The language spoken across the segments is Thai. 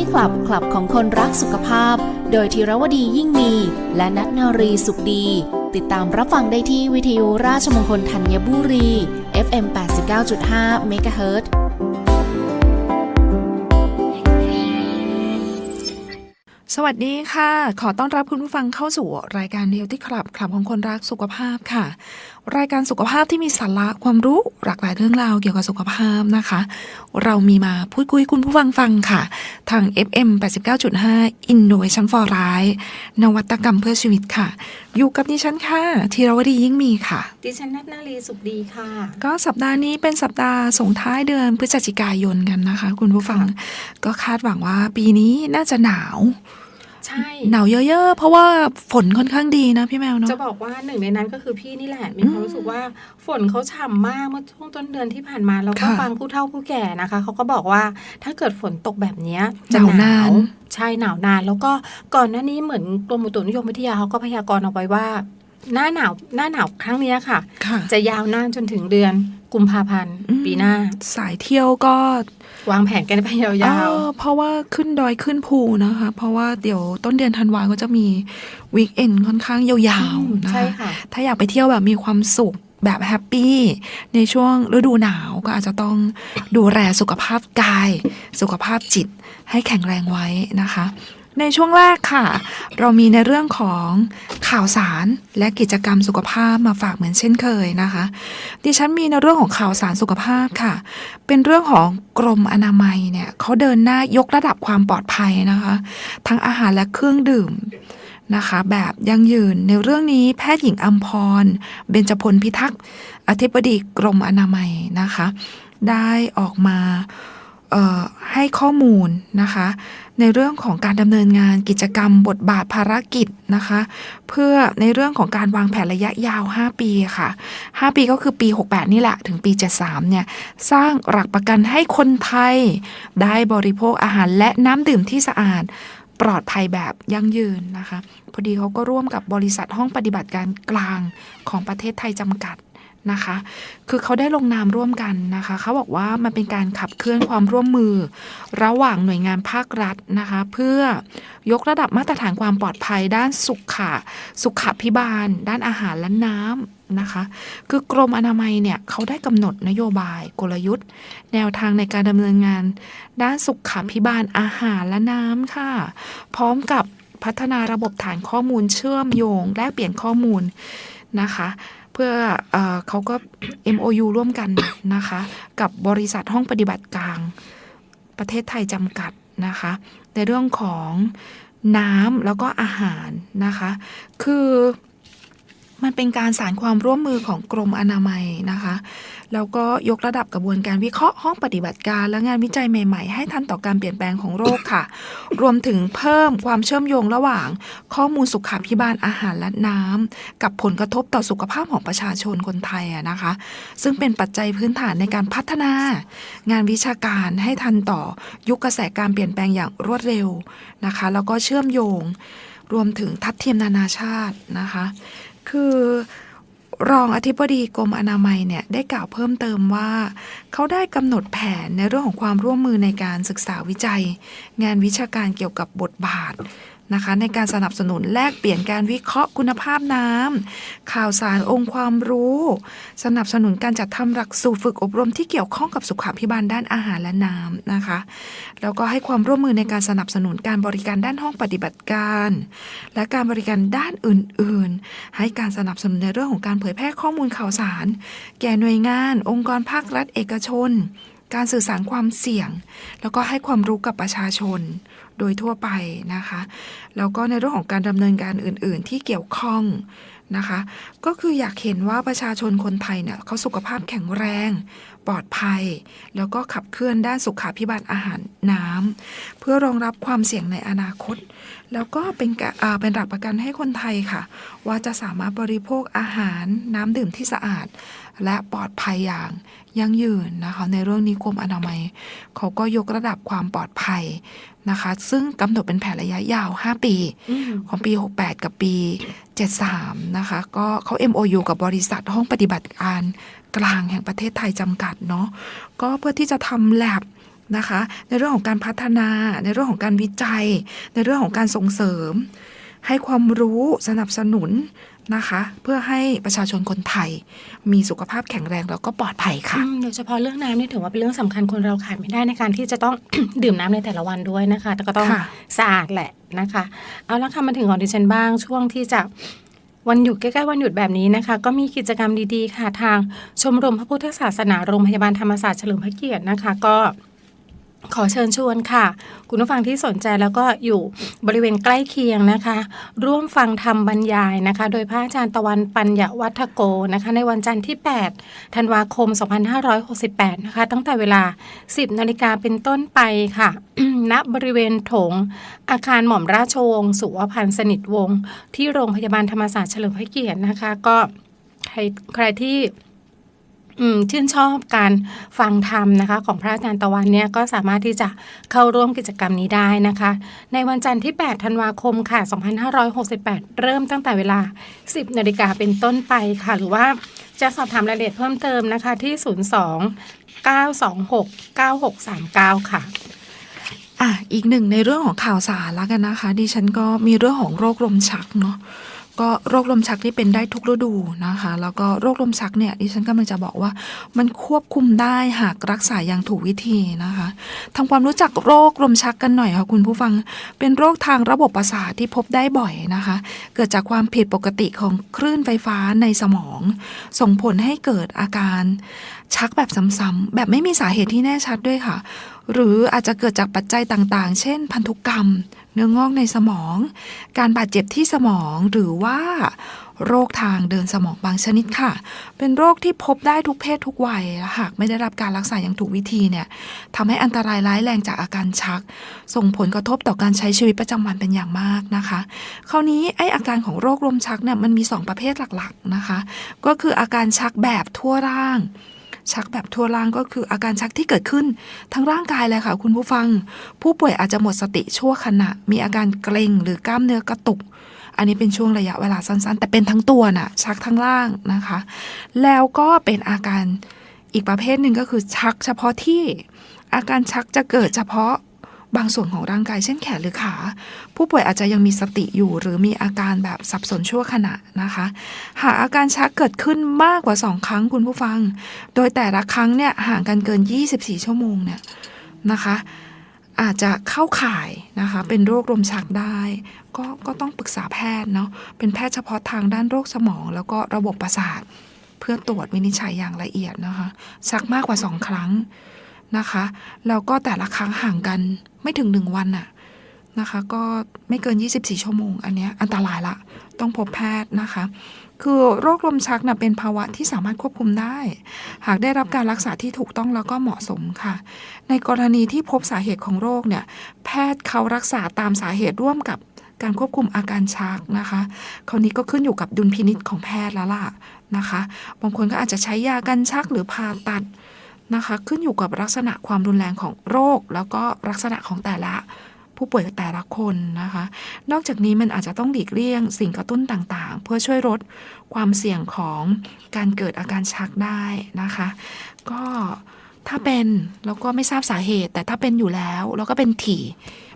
Healthy Club คลับของคนรักสุขภาพ โดยธีรวดียิ่งมี และนัทนารีสุขดี ติดตามรับฟังได้ที่วิทยุราชมงคลธัญบุรี FM 89.5 MHz สวัสดีค่ะ ขอต้อนรับคุณผู้ฟังเข้าสู่รายการ Healthy Club คลับของคนรักสุขภาพค่ะ รายการสุขภาพที่มีสาระความรู้หลากหลายเรื่องราวเกี่ยวกับสุขภาพนะคะ เรามีมาพูดคุยคุณผู้ฟังฟังค่ะ ทาง FM 89.5 Innovation for Life นวัตกรรมเพื่อชีวิตค่ะ อยู่กับดิฉันค่ะธีรวดียิ่งมีค่ะ ดิฉันนัทนารีสุขดีค่ะ ก็สัปดาห์นี้เป็นสัปดาห์ส่งท้ายเดือนพฤศจิกายนกันนะคะ คุณผู้ฟัง ก็คาดหวังว่าปีนี้น่าจะหนาว ใช่หนาวเยอะ ๆ เพราะว่าฝนค่อนข้างดีนะพี่แมวเนาะ จะบอกว่าหนึ่งในนั้นก็คือพี่นี่แหละมีอืมความรู้สึกว่าฝนเขาฉ่ำมากเมื่อช่วงต้นเดือนที่ผ่านมาเราก็ค่ะฟังผู้เฒ่าผู้แก่นะคะเขาก็บอกว่าถ้าเกิดฝนตกแบบเนี้ยจะหนาวนานใช่หนาวนาน แล้วก็ก่อนหน้านี้เหมือนกรมอุตุนิยมวิทยาเขาก็พยากรณ์เอาไว้ว่า หน้าหนาวหน้าหนาวครั้งเนี้ยค่ะ ค่ะ จะยาวนานจนถึงเดือน กุมภาพันธ์อืมปีหน้า สายเที่ยวก็ วางแผนกันไปยาวเออเพราะว่าขึ้นดอยขึ้นภูนะคะ เพราะว่าเดี๋ยวต้นเดือนธันวาก็จะมีวีคเอนค่อนข้างยาๆวอืมๆนะใช่คะค่ะถ้าอยากไปเที่ยวแบบมีความสุขแบบแฮปปี้ในช่วงฤดูหนาวก็อาจจะต้องดูแลสุขภาพกาย สุขภาพจิตให้แข็งแรงไว้นะคะ ในช่วงแรกค่ะ เรามีในเรื่องของข่าวสารและกิจกรรมสุขภาพมาฝากเหมือนเช่นเคยนะคะ ดิฉันมีในเรื่องของข่าวสารสุขภาพค่ะ เป็นเรื่องของกรมอนามัยเนี่ยเขาเดินหน้ายกระดับความปลอดภัยนะคะ ทั้งอาหารและเครื่องดื่มนะคะ แบบยั่งยืนในเรื่องนี้แพทย์หญิงอัมพร เบญจพลพิทักษ์อธิบดีกรมอนามัยนะคะ ได้ออกมาให้ข้อมูลนะคะในเรื่องของการดำเนินงานกิจกรรม บทบาทภารกิจนะคะ เพื่อในเรื่องของการวางแผนระยะยาว 5 ปีค่ะ 5 ปีก็คือปี 68 นี่แหละ ถึงปี 73 เนี่ย สร้างหลักประกันให้คนไทย ได้บริโภคอาหารและน้ำดื่มที่สะอาดปลอดภัยแบบยั่งยืนนะคะ พอดีเขาก็ร่วมกับบริษัทห้องปฏิบัติการกลางของประเทศไทยจำกัด นะคะ คือเขาได้ลงนามร่วมกันนะคะ เขาบอกว่ามันเป็นการขับเคลื่อนความร่วมมือ ระหว่างหน่วยงานภาครัฐนะคะ เพื่อยกระดับมาตรฐานความปลอดภัยด้านสุขะสุขพิบาล ด้านอาหารและน้ำนะคะ คือกรมอนามัยเนี่ยเขาได้กำหนดนโยบายกลยุทธ์ แนวทางในการดำเนินงาน ด้านสุขพิบาลอาหารและน้ำค่ะ พร้อมกับพัฒนาระบบฐานข้อมูลเชื่อมโยง แลกเปลี่ยนข้อมูลนะคะ พื่อเอเขาก็ MOU ร่วมกันนะคะ กับบริษัทห้องปฏิบัติกลาง ประเทศไทยจำกัดนะคะ ในเรื่องของน้ำแล้วก็อาหารนะคะ คือ มันเป็นการสารความร่วมมือของกรมอนามัยนะคะ แล้วก็ยกระดับกระบวนการวิเคราะห์ห้องปฏิบัติการและงานวิจัยใหม่ๆ ให้ทันต่อการเปลี่ยนแปลงของโรคค่ะ รวมถึงเพิ่มความเชื่อมโยงระหว่าง ข้อมูลสุขาพิบาลอาหารและน้ำกับผลกระทบต่อสุขภาพของประชาชนคนไทยอะนะคะ ซึ่งเป็นปัจจัยพื้นฐานในการพัฒนา งานวิชาการให้ทันต่อยุคกระแสการเปลี่ยนแปลงอย่างรวดเร็วนะคะ แล้วก็เชื่อมโยง รวมถึงทัดเทียมนานาชาตินะคะ คือรองอธิบดีกรมอนามัยเนี่ยได้กล่าวเพิ่มเติมว่า เขาได้กำหนดแผนในเรื่องของความร่วมมือในการศึกษาวิจัย งานวิชาการเกี่ยวกับบทบาท นะคะในการสนับสนุนแลกเปลี่ยนการวิเคราะห์คุณภาพน้ำข่าวสารองค์ความรู้ สนับสนุนการจัดทำหลักสูตรฝึกอบรมที่เกี่ยวข้องกับสุขาพิบาลด้านอาหารและน้ำนะคะแล้วก็ให้ความร่วมมือในการสนับสนุนการบริการด้านห้องปฏิบัติการ และการบริการด้านอื่น ๆ ให้การสนับสนุนในเรื่องของการเผยแพร่ข้อมูลข่าวสาร แก่หน่วยงาน องค์กรภาครัฐเอกชน การสื่อสารความเสี่ยง แล้วก็ให้ความรู้กับประชาชน โดยทั่วไปนะคะ แล้วก็ในเรื่องของการดำเนินการอื่น ๆ ที่เกี่ยวข้องนะคะ ก็คืออยากเห็นว่าประชาชนคนไทยเนี่ยเขาสุขภาพแข็งแรง ปลอดภัย แล้วก็ขับเคลื่อนด้านสุขาพิบาลอาหารน้ำเพื่อรองรับความเสี่ยงในอนาคต แล้วก็เป็นกะอ่าเป็นหลักประกันให้คนไทยค่ะ ว่าจะสามารถบริโภคอาหารน้ำดื่มที่สะอาด และปลอดภัยอย่างยั่งยืนนะคะ ในเรื่องนี้กรมอนามัย เขาก็ยกระดับความปลอดภัยนะคะ ซึ่งกำหนดเป็นแผนระยะยาว 5 ปีอืมของปี 68 กับปี 73 นะคะ ก็เขา MOU กับบริษัทห้องปฏิบัติการกลางแห่งประเทศไทยจำกัดเนาะก็เพื่อที่จะทำแลบนะคะในเรื่องของการพัฒนา ในเรื่องของการวิจัย ในเรื่องของการส่งเสริม ให้ความรู้สนับสนุน นะคะ เพื่อให้ประชาชนคนไทย มีสุขภาพแข็งแรงแล้วก็ปลอดภัยค่ะอืมโดยเฉพาะเรื่องน้ำนี่ถือว่าเป็นเรื่องสำคัญคนเราขาดไม่ได้ในการที่จะต้อง ดื่มน้ำในแต่ละวันด้วยนะคะ แต่ก็ต้องค่ะ สะอาดแหละนะคะ เอาละค่ะมาถึงของดิฉันบ้างช่วงที่จะวันหยุดใกล้ๆวันหยุดแบบนี้นะคะ ก็มีกิจกรรมดีๆค่ะทางชมรมพระพุทธศาสนาโรงพยาบาลธรรมศาสตร์เฉลิมพระเกียรตินะคะ ก็ ขอเชิญชวนค่ะ คุณผู้ฟังที่สนใจแล้วก็อยู่บริเวณใกล้เคียงนะคะ ร่วมฟังธรรมบรรยายนะคะ โดยพระอาจารย์ตะวันปัญญวัฒโกนะคะ ในวันจันทร์ที่ 8 ธันวาคม 2568 นะคะ ตั้งแต่เวลา 10 นาฬิกาเป็นต้นไปค่ะ ณบริเวณโถง อาคารหม่อมราชวงศ์สุวพันธ์สนิทวงศ์ที่โรงพยาบาลธรรมศาสตร์เฉลิมพระเกียรตินะคะ ก็ใครใครที่ ชื่นชอบการฟังธรรมนะคะ ของพระอาจารย์ตะวันเนี่ยก็สามารถที่จะเข้าร่วมกิจกรรมนี้ได้นะคะ ในวันจันทร์ที่ 8 ธันวาคมค่ะ 2568 เริ่มตั้งแต่เวลา 10 นาฬิกาเป็นต้นไปค่ะ หรือว่าจะสอบถามรายละเอียดเพิ่มเติมนะคะที่ 02 926 9639 ค่ะอะอีกหนึ่งในเรื่องของข่าวสารแล้วกันนะคะ ดิฉันก็มีเรื่องของโรคลมชักเนาะ ก็โรคลมชักที่เป็นได้ทุกฤดูนะคะ แล้วก็โรคลมชักเนี่ยดิฉันกำลังจะบอกว่ามันควบคุมได้หากรักษาอย่างถูกวิธีนะคะทำความรู้จักโรคลมชักกันหน่อยค่ะคุณผู้ฟังเป็นโรคทางระบบประสาทที่พบได้บ่อยนะคะ เกิดจากความผิดปกติของคลื่นไฟฟ้าในสมอง ส่งผลให้เกิดอาการชักแบบซ้ำๆแบบไม่มีสาเหตุที่แน่ชัดด้วยค่ะ หรืออาจจะเกิดจากปัจจัยต่างๆ เช่น พันธุกรรม นื้องอกในสมอง การบาดเจ็บที่สมองหรือว่าโรคทางเดินสมองบางชนิดค่ะ เป็นโรคที่พบได้ทุกเพศทุกวัย หากไม่ได้รับการรักษาอย่างถูกวิธีเนี่ยทำให้อันตรายร้ายแรงจากอาการชัก ส่งผลกระทบต่อการใช้ชีวิตประจำวันเป็นอย่างมากนะคะ คราวนี้ไออาการของโรคลมชักเนี่ยมันมี 2 ประเภทหลักๆนะคะ ก็คืออาการชักแบบทั่วร่าง ชักแบบทั่วร่างก็คืออาการชักที่เกิดขึ้น ทั้งร่างกายเลยค่ะ คุณผู้ฟัง ผู้ป่วยอาจจะหมดสติชั่วขณะ มีอาการเกร็งหรือกล้ามเนื้อกระตุก อันนี้เป็นช่วงระยะเวลาสั้นๆ แต่เป็นทั้งตัวน่ะ ชักทั้งล่างนะคะ แล้วก็เป็นอาการอีกประเภทหนึ่งก็คือชักเฉพาะที่อาการชักจะเกิดเฉพาะ บางส่วนของร่างกายเช่นแขนหรือขา ผู้ป่วยอาจจะยังมีสติอยู่หรือมีอาการแบบสับสนชั่วขณะนะคะ หากอาการชักเกิดขึ้นมากกว่า 2 ครั้งคุณผู้ฟัง โดยแต่ละครั้งเนี่ยห่างกันเกิน 24 ชั่วโมงเนี่ยนะคะอาจจะเข้าข่ายนะคะเป็นโรคลมชักได้ก็ก็ต้องปรึกษาแพทย์เนาะเป็นแพทย์เฉพาะทางด้านโรคสมอง แล้วก็ระบบประสาท เพื่อตรวจวินิจฉัยอย่างละเอียดนะคะชักมากกว่า2ครั้ง นะคะแล้วก็แต่ละครั้งห่างกันไม่ถึง1วันน่ะนะคะ ก็ไม่เกิน 24 ชั่วโมง อันเนี้ยอันตรายละ ต้องพบแพทย์นะคะ คือโรคลมชักนะเป็นภาวะที่สามารถควบคุมได้ หากได้รับการรักษาที่ถูกต้องแล้วก็เหมาะสมค่ะ ในกรณีที่พบสาเหตุของโรคเนี่ย แพทย์เขารักษาตามสาเหตุร่วมกับการควบคุมอาการชักนะคะ คราวนี้ก็ขึ้นอยู่กับดุลพินิจของแพทย์แล้วล่ะนะคะ บางคนก็อาจจะใช้ยากันชักหรือผ่าตัด นะคะ ขึ้นอยู่กับลักษณะความรุนแรงของโรค แล้วก็ลักษณะของแต่ละผู้ป่วยแต่ละคนนะคะ นอกจากนี้มันอาจจะต้องหลีกเลี่ยงสิ่งกระตุ้นต่างๆ เพื่อช่วยลดความเสี่ยงของการเกิดอาการชักได้นะคะ ก็ถ้าเป็นแล้วก็ไม่ทราบสาเหตุ แต่ถ้าเป็นอยู่แล้วแล้วก็เป็นถี่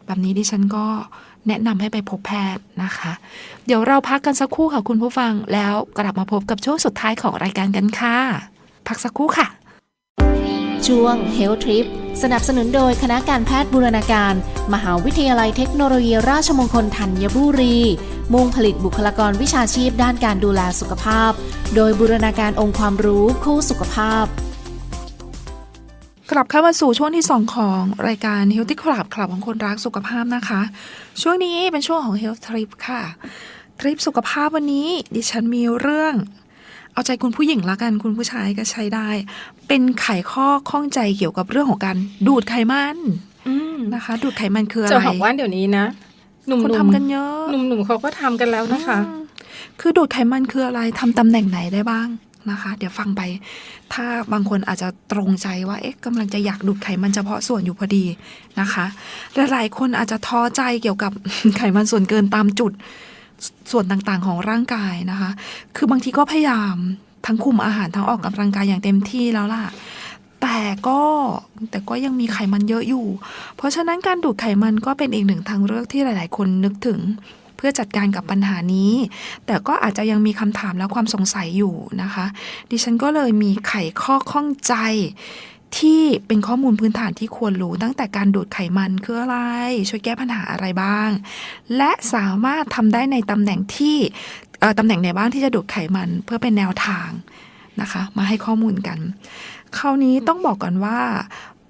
แบบนี้ดิฉันก็แนะนำให้ไปพบแพทย์นะคะ เดี๋ยวเราพักกันสักครู่ค่ะคุณผู้ฟังแล้วกลับมาพบกับช่วงสุดท้ายของรายการกันค่ะ พักสักครู่ค่ะ ช่วง Health Trip สนับสนุนโดยคณะการแพทย์บูรณาการ มหาวิทยาลัยเทคโนโลยีราชมงคลธัญบุรี มุ่งผลิตบุคลากรวิชาชีพด้านการดูแลสุขภาพ โดยบูรณาการองค์ความรู้คู่สุขภาพ กลับเข้ามาสู่ช่วงที่ 2 ของรายการ Healthy Club คลับของคนรักสุขภาพนะคะ ช่วงนี้เป็นช่วงของ Health Trip ค่ะทริปสุขภาพวันนี้ ดิฉันมีเรื่อง เอาใจคุณผู้หญิงละกันคุณผู้ชายก็ใช้ได้ เป็นไขข้อข้องใจเกี่ยวกับเรื่องของการดูดไขมันอืมนะคะ ดูดไขมันคืออะจะไรบอกว่าเดี๋ยวนี้นะหนุ่มคนๆทำกันเยอะหนุ่มๆเขาก็ทำกันแล้วนะคะอืมคือดูดไขมันคืออะไรทำตำแหน่งไหนได้บ้างนะคะ เดี๋ยวฟังไป ถ้าบางคนอาจจะตรงใจว่า เอ๊ะกำลังจะอยากดูดไขมันเฉพาะส่วนอยู่พอดีนะคะและหลายคนอาจจะท้อใจเกี่ยวกับไขมันส่วนเกินตามจุด ส่วนต่างๆของร่างกายนะคะ คือบางทีก็พยายามทั้งคุมอาหารทั้งออกกำลังกายอย่างเต็มที่แล้วล่ะ แต่ก็แต่ก็ยังมีไขมันเยอะอยู่ เพราะฉะนั้นการดูดไขมันก็เป็นอีกหนึ่งทางเลือกที่หลาย ๆ คนนึกถึงเพื่อจัดการกับปัญหานี้ แต่ก็อาจจะยังมีคำถามและความสงสัยอยู่นะคะ ดิฉันก็เลยมีไขข้อข้องใจ ที่เป็นข้อมูลพื้นฐานที่ควรรู้ ตั้งแต่การดูดไขมันคืออะไร ช่วยแก้ปัญหาอะไรบ้าง และสามารถทำได้ในตำแหน่งที่ตำแหน่งไหนบ้างที่จะดูดไขมันเพื่อเป็นแนวทางนะคะ มาให้ข้อมูลกัน คราวนี้ต้องบอกก่อนว่า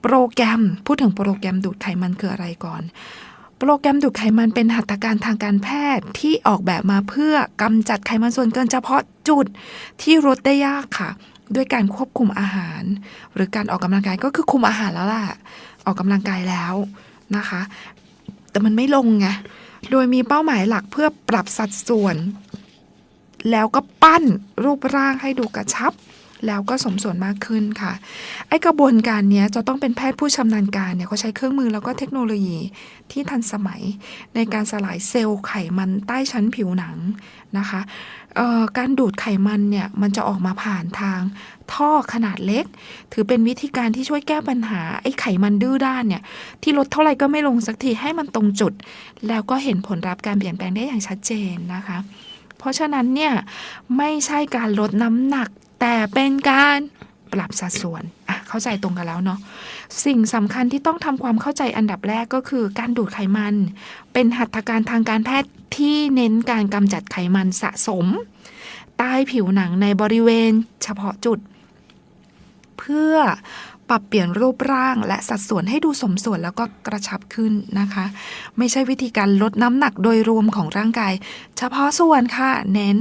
โปรแกรมพูดถึงโปรแกรมดูดไขมันคืออะไรก่อนโปรแกรมดูดไขมันเป็นหัตถการทางการแพทย์ที่ออกแบบมาเพื่อกำจัดไขมันส่วนเกินเฉพาะจุดที่ลดได้ยากค่ะ ด้วยการควบคุมอาหาร หรือการออกกำลังกายก็คือคุมอาหารแล้วล่ะ ออกกำลังกายแล้วนะคะ แต่มันไม่ลงไงโดยมีเป้าหมายหลักเพื่อปรับสัดส่วน แล้วก็ปั้นรูปร่างให้ดูกระชับ แล้วก็สมส่วนมากขึ้นค่ะ ไอกระบวนการนี้จะต้องเป็นแพทย์ผู้ชำนาญการเนี่ยเขาใช้เครื่องมือแล้วก็เทคโนโลยีที่ทันสมัย ในการสลายเซลล์ไขมันใต้ชั้นผิวหนังนะคะ การดูดไขมันเนี่ยมันจะออกมาผ่านทางท่อขนาดเล็ก ถือเป็นวิธีการที่ช่วยแก้ปัญหาไอ้ไขมันดื้อด้านเนี่ยที่ลดเท่าไหร่ก็ไม่ลงสักทีให้มันตรงจุด แล้วก็เห็นผลลัพธ์การเปลี่ยนแปลงได้อย่างชัดเจนนะคะ เพราะฉะนั้นเนี่ยไม่ใช่การลดน้ำหนักแต่เป็นการ ปรับสัดส่วนอะเข้าใจตรงกันแล้วเนาะสิ่งสำคัญที่ต้องทำความเข้าใจอันดับแรกก็คือการดูดไขมัน เป็นหัตถการทางการแพทย์ที่เน้นการกำจัดไขมันสะสม ใต้ผิวหนังในบริเวณเฉพาะจุด เพื่อปรับเปลี่ยนรูปร่างและสัดส่วนให้ดูสมส่วนแล้วก็กระชับขึ้นนะคะ ไม่ใช่วิธีการลดน้ำหนักโดยรวมของร่างกาย เฉพาะส่วนค่ะเน้น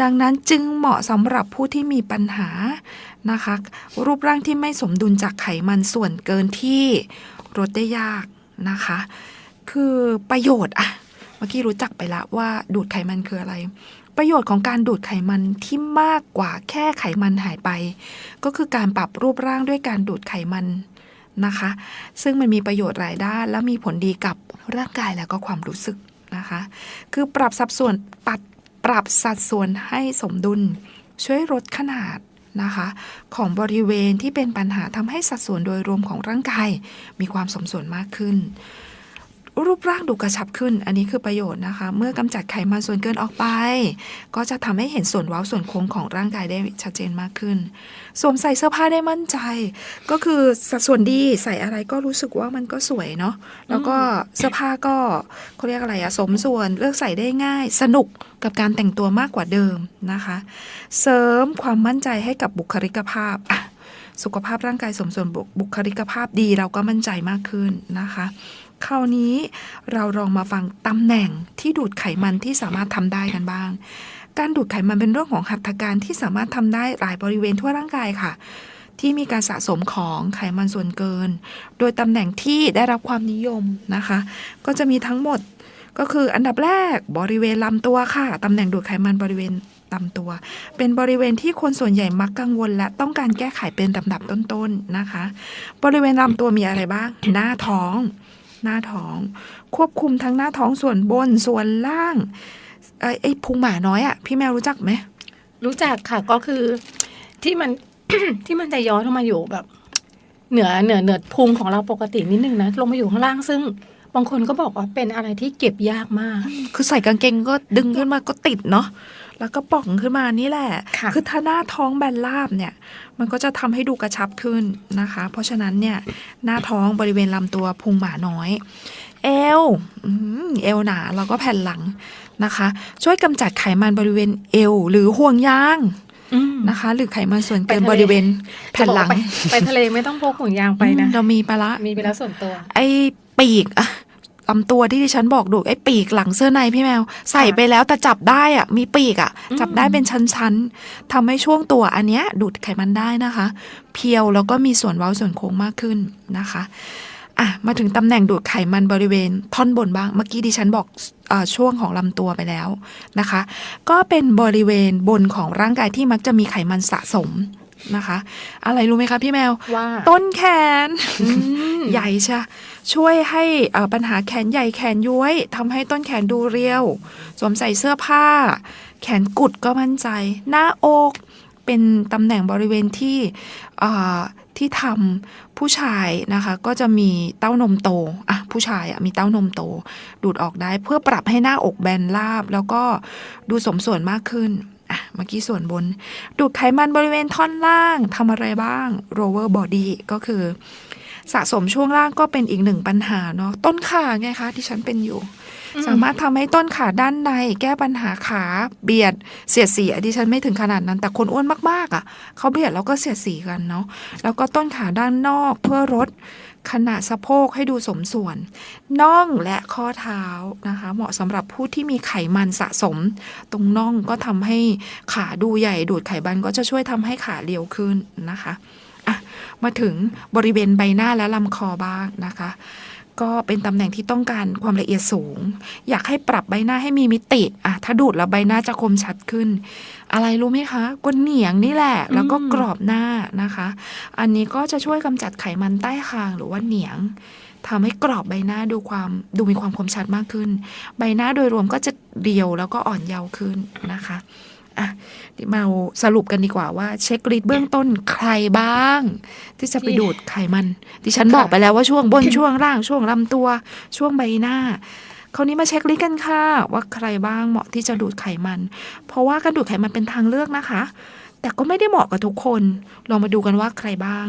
ดังนั้นจึงเหมาะสำหรับผู้ที่มีปัญหา นะคะ รูปร่างที่ไม่สมดุลจากไขมันส่วนเกินที่ลดได้ยากนะคะ คือประโยชน์อะเมื่อกี้รู้จักไปแล้วว่าดูดไขมันคืออะไร ประโยชน์ของการดูดไขมันที่มากกว่าแค่ไขมันหายไป ก็คือการปรับรูปร่างด้วยการดูดไขมันนะคะ ซึ่งมันมีประโยชน์หลายด้าน และมีผลดีกับร่างกายแล้วก็ความรู้สึกนะคะ คือปรับสัดส่วนปัดปรับสัดส่วนให้สมดุล ช่วยลดขนาด นะคะ ของบริเวณที่เป็นปัญหาทำให้สัดส่วนโดยรวมของร่างกายมีความสมส่วนมากขึ้น รูปร่างดูกระชับขึ้น อันนี้คือประโยชน์นะคะ เมื่อกำจัดไขมันส่วนเกินออกไป ก็จะทำให้เห็นส่วนเว้าส่วนโค้งของร่างกายได้ชัดเจนมากขึ้น สวมใส่เสื้อผ้าได้มั่นใจ ก็คือสัดส่วนดีใส่อะไรก็รู้สึกว่ามันก็สวยเนาะแล้วก็เสื้อผ้าก็เขาเรียกอะไรอะสมส่วนเลือกใส่ได้ง่าย สนุกกับการแต่งตัวมากกว่าเดิมนะคะ เสริมความมั่นใจให้กับบุคลิกภาพอะสุขภาพร่างกายสมส่วนบุบุคลิกภาพดีเราก็มั่นใจมากขึ้นนะคะ คราวนี้เราลองมาฟังตำแหน่งที่ดูดไขมันที่สามารถทำได้กันบ้าง การดูดไขมันเป็นเรื่องของหัตถการที่สามารถทำได้หลายบริเวณทั่วร่างกายค่ะ ที่มีการสะสมของไขมันส่วนเกิน โดยตำแหน่งที่ได้รับความนิยมนะคะ ก็จะมีทั้งหมดก็คืออันดับแรกบริเวณลำตัวค่ะตำแหน่งดูดไขมันบริเวณลำตัว เป็นบริเวณที่คนส่วนใหญ่มักกังวล และต้องการแก้ไขเป็นลำดับต้นๆนะคะ บริเวณลำตัวมีอะไรบ้าง หน้าท้อง หน้าท้อง ควบคุมทั้งหน้าท้องส่วนบนส่วนล่างไอ้ไอพุงหมาน้อยอะ่ะพี่แมวรู้จักไหมรู้จักค่ะก็คือที่มันที่มันจะย้อนลงมาอยู่แบบ เหนือเหนือเหนือพุงของเราปกตินิดนึงนะลงมาอยู่ข้างล่างซึ่งางคนก็บอกว่าเป็นอะไรที่เก็บยากมาก คือใส่กางเกงก็ดึงขึ้นมาก็ติดเนาะแล้วก็ป่องขึ้นมานี่แหละค่ะอถ้าหน้าท้องแบนราบเนี่ย มันก็จะทำให้ดูกระชับขึ้นนะคะ เพราะฉะนั้นเนี่ยหน้าท้องบริเวณลำตัวพุงหมาน้อย เอวอืมเอวหนาแล้วก็แผ่นหลังนะคะ ช่วยกำจัดไขมันบริเวณเอวหรือห่วงยางอืมนะคะ หรือไขมันส่วนเกินไปทะเลบริเวณแผ่นหลังจะบอกว่าไปไปทะเลไม่ต้องพกห่วงยางไปนะอืมเรามีไปละมีไปแล้วส่วนตัว ไอ้ปีกอะ ลำตัวที่ดิฉันบอกดูไอ้ปีกหลังเสื้อในพี่แมว ใส่ไปแล้วแต่จับได้อะมีปีกอะอืมจับได้เป็นชั้นๆทำให้ช่วงตัวอันเนี้ย ดูดไขมันได้นะคะ เพียวแล้วก็มีส่วนเว้าส่วนโค้งมากขึ้นนะคะอะมาถึงตำแหน่งดูดไขมันบริเวณท่อนบนบ้าง เมื่อกี้ดิฉันบอกเออช่วงของลำตัวไปแล้วนะคะ ก็เป็นบริเวณบนของร่างกายที่มักจะมีไขมันสะสม นะคะ อะไรรู้ไหมคะพี่แมว ว่า ต้นแขนอืมใหญ่ใช่ช่วยให้เอ่อปัญหาแขนใหญ่แขนย้วยทำให้ต้นแขนดูเรียว สวมใส่เสื้อผ้า แขนกุดก็มั่นใจ หน้าอกเป็นตำแหน่งบริเวณที่เอ่อที่ทำผู้ชายนะคะ ก็จะมีเต้านมโตอะผู้ชายอะมีเต้านมโต ดูดออกได้เพื่อปรับให้หน้าอกแบนราบ แล้วก็ดูสมส่วนมากขึ้น อะเมื่อกี้ส่วนบน ดูดไขมันบริเวณท่อนล่างทำอะไรบ้าง lower body ก็คือ สะสมช่วงล่างก็เป็นอีกหนึ่งปัญหาเนาะต้นขาไงคะที่ฉันเป็นอยู่ สามารถทำให้ต้นขาด้านใน แก้ปัญหาขาเบียด เสียดสีดิฉันไม่ถึงขนาดนั้น แต่คนอ้วนมากๆอะเขาเบียดแล้วก็เสียดสีกันเนาะแล้วก็ต้นขาด้านนอกเพื่อลด ขนาดสะโพกให้ดูสมส่วนน่องและข้อเท้านะคะ เหมาะสำหรับผู้ที่มีไขมันสะสม ตรงน่องก็ทำให้ขาดูใหญ่ดูดไขมันก็จะช่วยทำให้ขาเรียวขึ้นนะคะะมาถึงบริเวณใบหน้าและลำคอบ้างนะคะ ก็เป็นตำแหน่งที่ต้องการความละเอียดสูง อยากให้ปรับใบหน้าให้มีมิติอะถ้าดูดแล้วใบหน้าจะคมชัดขึ้น อะไรรู้ไหมคะก็เหนียงนี่แหละ แล้วก็อืมกรอบหน้านะคะ อันนี้ก็จะช่วยกำจัดไขมันใต้คางหรือว่าเหนียงทำให้กรอบใบหน้าดูความดูมีความคมชัดมากขึ้น ใบหน้าโดยรวมก็จะเรียวแล้วก็อ่อนเยาว์ขึ้นนะคะ อะเดี๋ยวมาสรุปกันดีกว่าว่าเช็คลิสต์เบื้องต้นใครบ้าง ที่จะไปที่ดูดไขมัน ดิฉันบอกไปแล้วว่าช่วงบนช่วงล่างช่วงลำตัว ช่วงใบหน้าคราวนี้มาเช็คลิสต์กันค่ะ ว่าใครบ้างเหมาะที่จะดูดไขมัน เพราะว่าการดูดไขมันเป็นทางเลือกนะคะ แต่ก็ไม่ได้เหมาะกับทุกคน ลองมาดูกันว่าใครบ้าง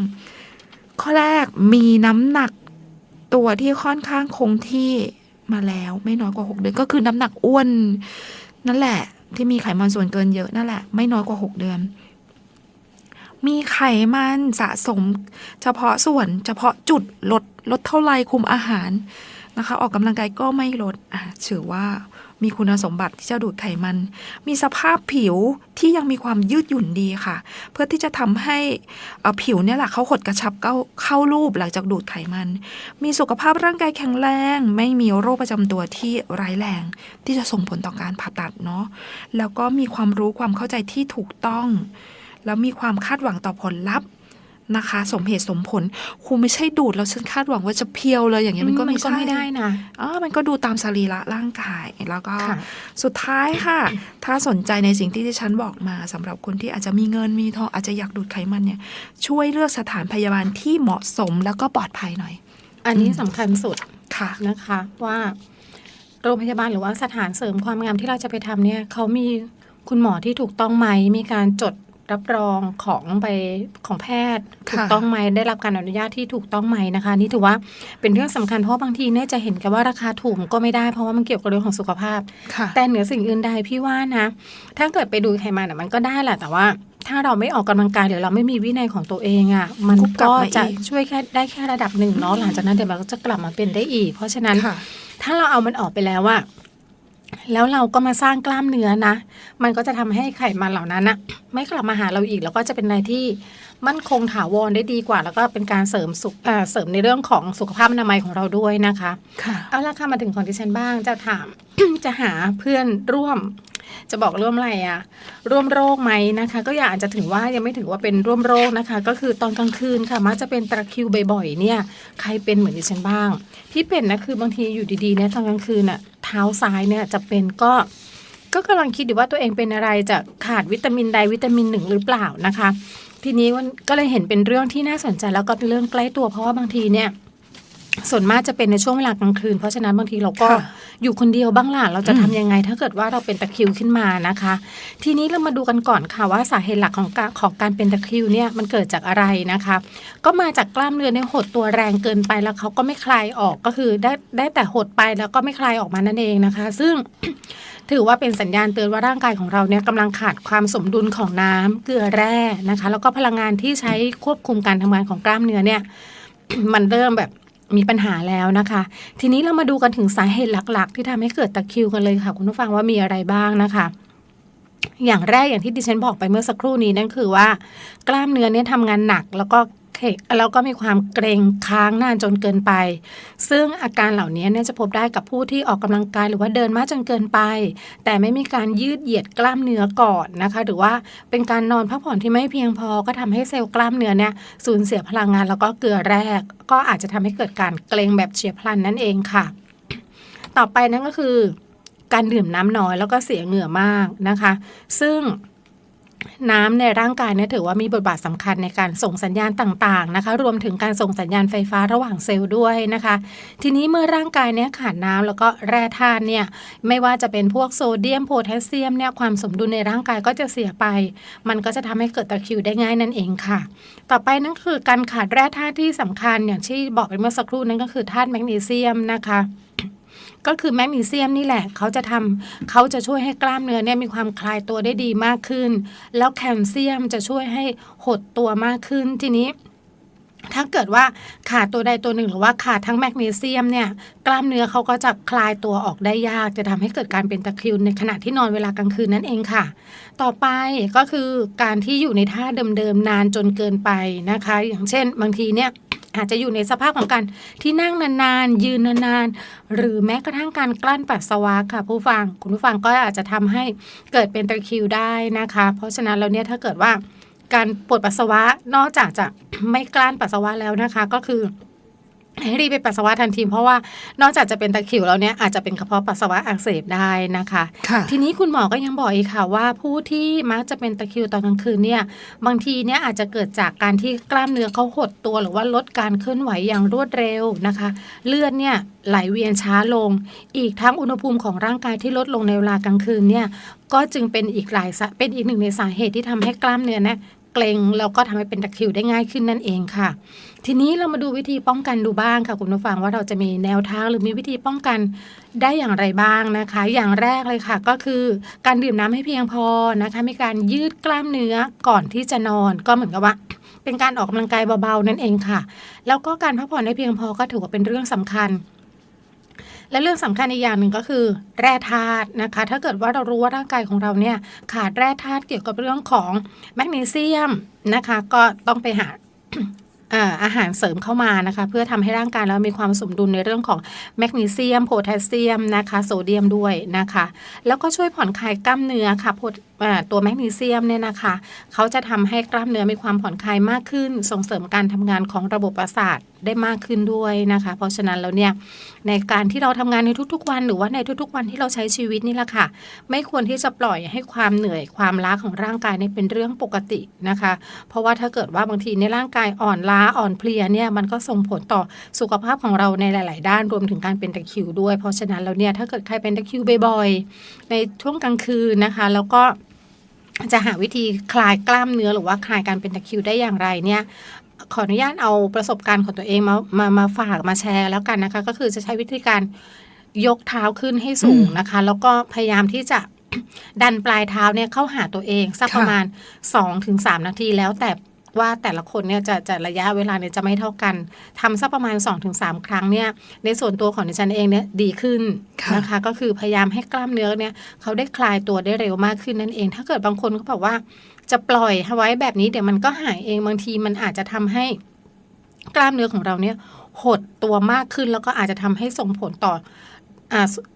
ข้อแรกมีน้ำหนักตัวที่ค่อนข้างคงที่มาแล้ว ไม่น้อยกว่า 6 เดือนก็คือน้ำหนักอ้วน นั่นแหละ ที่มีไขมันส่วนเกินเยอะนั่นแหละ ไม่น้อยกว่า 6 เดือน มีไขมันสะสม เฉพาะส่วน เฉพาะจุดลดลดเท่าไรคุมอาหาร นะคะออกกำลังกายก็ไม่ลดอะถือว่ามีคุณสมบัติที่จะดูดไขมัน มีสภาพผิวที่ยังมีความยืดหยุ่นดีค่ะ เพื่อที่จะทำให้ผิวเนี่ยแหละเขาหดกระชับเข้าเข้ารูปหลังจากดูดไขมัน มีสุขภาพร่างกายแข็งแรง ไม่มีโรคประจำตัวที่ร้ายแรง ที่จะส่งผลต่อการผ่าตัดเนาะแล้วก็มีความรู้ความเข้าใจที่ถูกต้อง แล้วมีความคาดหวังต่อผลลัพธ์ นะคะ สมเหตุสมผลครูไม่ใช่ดูดแล้วฉันคาดหวังว่าจะเพียวเลยอย่างเงี้ยมันก็ไม่มันก็ใช่ไม่ได้นะอ๋อมันก็ดูตามสรีระร่างกายแล้วก็ค่ะสุดท้ายค่ะ ถ้าสนใจในสิ่งที่ที่ฉันบอกมาสำหรับคนที่อาจจะมีเงินมีทองอาจจะอยากดูดไขมันเนี่ยช่วยเลือกสถานพยาบาลที่เหมาะสมแล้วก็ปลอดภัยหน่อย อันนี้สำคัญสุดค่ะนะคะว่าโรงพยาบาลหรือว่าสถานเสริมความงามที่เราจะไปทำเนี่ยเขามีคุณหมอที่ถูกต้องไหมมีการจด รับรองของไปของแพทย์ค่ะถูกต้องไหมได้รับการอนุญาตที่ถูกต้องไหมนะคะ นี่ถือว่าเป็นเรื่องสำคัญเพราะว่าบางทีเนี่ยจะเห็นกันว่าราคาถูกก็ไม่ได้เพราะว่ามันเกี่ยวกับเรื่องของสุขภาพค่ะแต่เหนือสิ่งอื่นใดพี่ว่านะ ถ้าเกิดไปดูไขมันอะมันก็ได้แหละแต่ว่าถ้าเราไม่ออกกำลังกายหรือเราไม่มีวินัยของตัวเองอะมันก็กลับก็มาจะอีกช่วยแค่ได้แค่ระดับหนึ่งเนาะหลังจากนั้นเดี๋ยวมันก็จะกลับมาเป็นได้อีก เพราะฉะนั้นค่ะถ้าเราเอามันออกไปแล้วอะ แล้วเราก็มาสร้างกล้ามเนื้อนะ มันก็จะทำให้ไขมันเหล่านั้นนะไม่กลับมาหาเราอีก แล้วก็จะเป็นอะไรที่มั่นคงถาวรได้ดีกว่า แล้วก็เป็นการเสริมสุขเอ่อเสริมในเรื่องของสุขภาพอนามัยของเราด้วยนะคะ ค่ะ เอาละค่ะมาถึงของดิฉันบ้างจะถามจะหาเพื่อนร่วม จะบอกร่วมอะไรอะร่วมโรคไหมนะคะ ก็อยากจะถึงว่ายังไม่ถึงว่าเป็นร่วมโรคนะคะ ก็คือตอนกลางคืนค่ะมักจะเป็นตะคริวบ่อยๆเนี่ย ใครเป็นเหมือนดิฉันบ้าง ที่เป็นนะคือบางทีอยู่ดีๆเนี่ยตอนกลางคืนน่ะเท้าซ้ายเนี่ยจะเป็นก็ก็กำลังคิดอยู่ว่าตัวเองเป็นอะไรจะขาดวิตามินใดวิตามินหนึ่งหรือเปล่านะคะ ทีนี้ก็เลยเห็นเป็นเรื่องที่น่าสนใจแล้วก็เป็นเรื่องใกล้ตัวเพราะว่าบางทีเนี่ย ส่วนมากจะเป็นในช่วงเวลากลางคืน เพราะฉะนั้นบางทีเราก็ค่ะอยู่คนเดียวบ้างล่ะเราจะอืมทำยังไง ถ้าเกิดว่าเราเป็นตะคริวขึ้นมานะคะ ทีนี้เรามาดูกันก่อนค่ะว่าสาเหตุหลักของการของการเป็นตะคริวเนี่ยมันเกิดจากอะไรนะคะ ก็มาจากกล้ามเนื้อเนี่ยหดตัวแรงเกินไปแล้วเขาก็ไม่คลายออกก็คือได้ได้แต่หดไปแล้วก็ไม่คลายออกมานั่นเองนะคะ ซึ่งถือว่าเป็นสัญญาณเตือนว่าร่างกายของเราเนี่ยกำลังขาดความสมดุลของน้ำเกลือแร่นะคะ แล้วก็พลังงานที่ใช้ควบคุมการทำงานของกล้ามเนื้อเนี่ยมันเริ่มแบบ มีปัญหาแล้วนะคะ ทีนี้เรามาดูกันถึงสาเหตุหลัก ๆ ที่ทำให้เกิดตะคริวกันเลยค่ะ คุณผู้ฟังว่ามีอะไรบ้างนะคะ อย่างแรกอย่างที่ดิฉันบอกไปเมื่อสักครู่นี้นั่นคือว่า กล้ามเนื้อเนี่ยทำงานหนัก แล้วก็ เคแล้วก็มีความเกรงค้างนานจนเกินไป ซึ่งอาการเหล่านี้เนี่ยจะพบได้กับผู้ที่ออกกำลังกายหรือว่าเดินมากจนเกินไป แต่ไม่มีการยืดเหยียดกล้ามเนื้อก่อนนะคะ หรือว่าเป็นการนอนพักผ่อนที่ไม่เพียงพอ ก็ทำให้เซลล์กล้ามเนื้อเนี่ยสูญเสียพลังงานแล้วก็เกลือแร่ก็อาจจะทำให้เกิดการเกรงแบบเฉียบพลันนั่นเองค่ะ ต่อไปนั่นก็คือ การดื่มน้ำน้อยแล้วก็เสียเหงื่อมากนะคะ ซึ่ง น้ำในร่างกายเนี่ยถือว่ามีบทบาทสำคัญในการส่งสัญญาณต่างๆนะคะ รวมถึงการส่งสัญญาณไฟฟ้าระหว่างเซลล์ด้วยนะคะ ทีนี้เมื่อร่างกายเนี่ยขาดน้ำแล้วก็แร่ธาตุเนี่ยไม่ว่าจะเป็นพวกโซเดียมโพแทสเซียมเนี่ยความสมดุลในร่างกายก็จะเสียไป มันก็จะทำให้เกิดตะคริวได้ง่ายนั่นเองค่ะ ต่อไปนั่นคือการขาดแร่ธาตุที่สำคัญอย่างที่บอกไปเมื่อสักครู่นั่นก็คือธาตุแมกนีเซียมนะคะ ก็คือแมกนีเซียมนี่แหละเขาจะทำเขาจะช่วยให้กล้ามเนื้อเนี่ยมีความคลายตัวได้ดีมากขึ้น แล้วแคลเซียมจะช่วยให้หดตัวมากขึ้นทีนี้ถ้าเกิดว่าขาดตัวใดตัวหนึ่งหรือว่าขาดทั้งแมกนีเซียมเนี่ยกล้ามเนื้อเขาก็จะคลายตัวออกได้ยาก จะทำให้เกิดการเป็นตะคริวในขณะที่นอนเวลากลางคืนนั่นเองค่ะ ต่อไปก็คือการที่อยู่ในท่าเดิมๆนานจนเกินไปนะคะ อย่างเช่น บางทีเนี่ย อาจจะอยู่ในสภาพของการที่นั่งนานๆ ยืนนานๆ หรือแม้กระทั่งการกลั้นปัสสาวะค่ะผู้ฟัง คุณผู้ฟังก็อาจจะทำให้เกิดเป็นตะคริวได้นะคะ เพราะฉะนั้นแล้วเนี่ยถ้าเกิดว่าการปวดปัสสาวะนอกจากจะไม่กลั้นปัสสาวะแล้วนะคะ ก็คือ ให้รีบไปปัสสาวะทันทีเพราะว่านอกจากจะเป็นตะคริวแล้วเนี่ยอาจจะเป็นกระเพาะปัสสาวะอักเสบได้นะคะค่ะทีนี้คุณหมอก็ยังบอกอีกค่ะว่าผู้ที่มักจะเป็นตะคริวตอนกลางคืนเนี่ยบางทีเนี่ยอาจจะเกิดจากการที่กล้ามเนื้อเขาหดตัว หรือว่าลดการเคลื่อนไหวอย่างรวดเร็วนะคะ เลือดเนี่ยไหลเวียนช้าลง อีกทั้งอุณหภูมิของร่างกายที่ลดลงในเวลากลางคืนเนี่ยก็จึงเป็นอีกหลายสาเป็นอีกหนึ่งในสาเหตุที่ทำให้กล้ามเนื้อเนี่ย เกร็งแล้วก็ทำให้เป็นตะคริวได้ง่ายขึ้นนั่นเองค่ะ ทีนี้เรามาดูวิธีป้องกันดูบ้างค่ะคุณผู้ฟังว่าเราจะมีแนวทางหรือมีวิธีป้องกันได้อย่างไรบ้างนะคะ อย่างแรกเลยค่ะ ก็คือการดื่มน้ำให้เพียงพอนะคะมีการยืดกล้ามเนื้อก่อนที่จะนอนก็เหมือนกับว่าเป็นการออกกำลังกายเบาๆนั่นเองค่ะ แล้วก็การพักผ่อนให้เพียงพอก็ถือว่าเป็นเรื่องสำคัญ และเรื่องสำคัญอีกอย่างหนึ่งก็คือแร่ธาตุนะคะ ถ้าเกิดว่าเรารู้ว่าร่างกายของเราเนี่ยขาดแร่ธาตุเกี่ยวกับเรื่องของแมกนีเซียมนะคะ ก็ต้องไปหาอาหารเสริมเข้ามานะคะ เพื่อทำให้ร่างกายเรามีความสมดุลในเรื่องของแมกนีเซียมโพแทสเซียมนะคะ โซเดียมด้วยนะคะ แล้วก็ช่วยผ่อนคลายกล้ามเนื้อค่ะ ตัวแมกนีเซียมเนี่ยนะคะเขาจะทำให้กล้ามเนื้อมีความผ่อนคลายมากขึ้น ส่งเสริมการทำงานของระบบประสาทได้มากขึ้นด้วยนะคะ เพราะฉะนั้นแล้วเนี่ยในการที่เราทำงานในทุกๆวัน หรือว่าในทุกๆวันที่เราใช้ชีวิตนี่แหละค่ะ ไม่ควรที่จะปล่อยให้ความเหนื่อยความล้าของร่างกายเนี่ยเป็นเรื่องปกตินะคะ เพราะว่าถ้าเกิดว่าบางทีในร่างกายอ่อนล้าอ่อนเพลียเนี่ยมันก็ส่งผลต่อสุขภาพของเราในหลาย ๆ ด้านรวมถึงการเป็นตะคริวด้วย เพราะฉะนั้นแล้วเนี่ยถ้าเกิดใครเป็นตะคริวบ่อยๆในช่วงกลางคืนนะคะ แล้วก็ จะหาวิธีคลายกล้ามเนื้อหรือว่าคลายการเป็นตะคริวได้อย่างไรเนี่ยขออนุญาตเอาประสบการณ์ของตัวเองมามามาฝากมาแชร์แล้วกันนะคะ ก็คือจะใช้วิธีการยกเท้าขึ้นให้สูงนะคะ แล้วก็พยายามที่จะดันปลายเท้าเนี่ยเข้าหาตัวเองสักค่ะประมาณ 2-3ถึงนาทีแล้วแต่ ว่าแต่ละคนเนี่ยจะจะระยะเวลาเนี่ยจะไม่เท่ากันทำสักประมาณ 2-3 ครั้งเนี่ยในส่วนตัวของดิฉันเองเนี่ยดีขึ้นค่ะนะคะ ก็คือพยายามให้กล้ามเนื้อเนี่ยเขาได้คลายตัวได้เร็วมากขึ้นนั่นเอง ถ้าเกิดบางคนเขาบอกว่าจะปล่อยไว้แบบนี้เดี๋ยวมันก็หายเองบางทีมันอาจจะทำให้กล้ามเนื้อของเราเนี่ยหดตัวมากขึ้นแล้วก็อาจจะทำให้ส่งผลต่ออ่า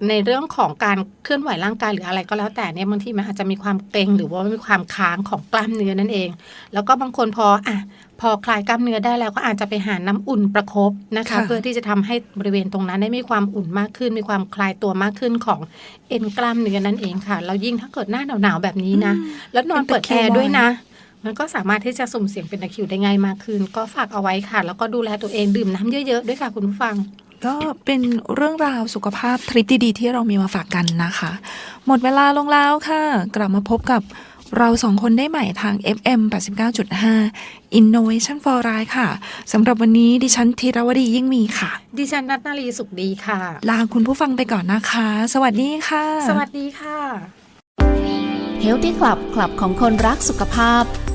ในเรื่องของการเคลื่อนไหวร่างกายหรืออะไรก็แล้วแต่เนี่ยบางทีมันอาจจะมีความเกร็งหรือว่ามีความค้างของกล้ามเนื้อนั่นเอง แล้วก็บางคนพออะพอคลายกล้ามเนื้อได้แล้วก็อาจจะไปหาน้ำอุ่นประคบนะคะค่ะเพื่อที่จะทำให้บริเวณตรงนั้นได้มีความอุ่นมากขึ้น มีความคลายตัวมากขึ้นของเอ็นกล้ามเนื้อนั่นเองค่ะแล้วยิ่งถ้าเกิดหน้าหนาวๆแบบนี้นะ แล้วนอนเปิดแอร์ด้วยนะมันก็สามารถที่จะสุ่มเสี่ยงเป็นตะคริวได้ง่ายมากขึ้น ก็ฝากเอาไว้ค่ะ แล้วก็ดูแลตัวเองดื่มน้ำเยอะๆด้วยค่ะคุณผู้ฟัง ก็เป็นเรื่องราวสุขภาพทริปดีๆที่เรามีมาฝากกันนะคะ หมดเวลาลงแล้วค่ะ กลับมาพบกับเราสองคนได้ใหม่ทาง FM 89.5 Innovation for Life ค่ะ สำหรับวันนี้ดิฉันธีรวดียิ่งมีค่ะ ดิฉันนัทนารีสุขดีค่ะ ลาคุณผู้ฟังไปก่อนนะคะ สวัสดีค่ะ สวัสดีค่ะ Healthy Club คลับของคนรักสุขภาพ